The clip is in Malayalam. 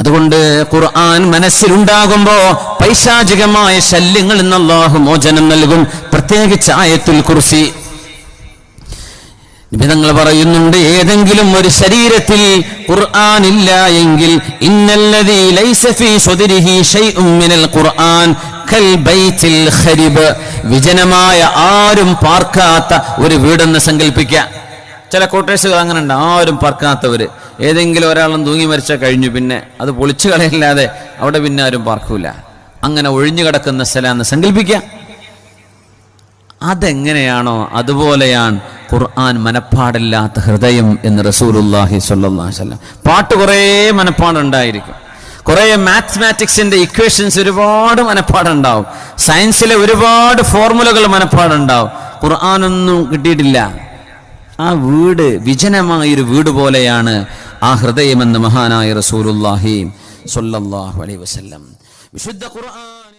അതുകൊണ്ട് ഖുർആൻ മനസ്സിലുണ്ടാകുമ്പോ പൈശാചികമായ ശല്യങ്ങളിൽ നിന്ന് മോചനം നൽകും. പ്രത്യേകിച്ച് ആയത്തുൽ കുർസി. നിബിതങ്ങൾ പറയുന്നുണ്ട് ഏതെങ്കിലും ഒരു ശരീരത്തിൽ ഖുർആൻ ഇല്ല എങ്കിൽ ഖുർആൻ വിജനമായ ആരും പാർക്കാത്ത ഒരു വീടെന്ന് സങ്കല്പിക്കുക ചില കോട്ടേഴ്സുകൾ അങ്ങനെ ഉണ്ട് ആരും പാർക്കാത്തവര്. ഏതെങ്കിലും ഒരാളും തൂങ്ങി മരിച്ചാൽ കഴിഞ്ഞു പിന്നെ അത് പൊളിച്ചു കളയില്ലാതെ അവിടെ പിന്നെ ആരും പാർക്കൂല. അങ്ങനെ ഒഴിഞ്ഞു കിടക്കുന്ന സ്ഥലമെന്ന് സങ്കല്പിക്കാം. അതെങ്ങനെയാണോ അതുപോലെയാണ് ഖുർആൻ മനപ്പാടില്ലാത്ത ഹൃദയം എന്ന് റസൂലുല്ലാഹി സ്വല്ലം പാട്ട് കുറേ മനപ്പാടുണ്ടായിരിക്കും. കുറേ മാത്മാറ്റിക്സിന്റെ ഇക്വേഷൻസ് ഒരുപാട് മനപ്പാടുണ്ടാവും. സയൻസിലെ ഒരുപാട് ഫോർമുലകൾ മനപ്പാടുണ്ടാവും. ഖുർആാനൊന്നും കിട്ടിയിട്ടില്ല. ആ വീട് വിജനമായൊരു വീട് പോലെയാണ് ആ ഹൃദയമെന്ന് മഹാനായ റസൂലുല്ലാഹി സ്വല്ലല്ലാഹു അലൈഹി വസല്ലം. വിശുദ്ധ ഖുർആൻ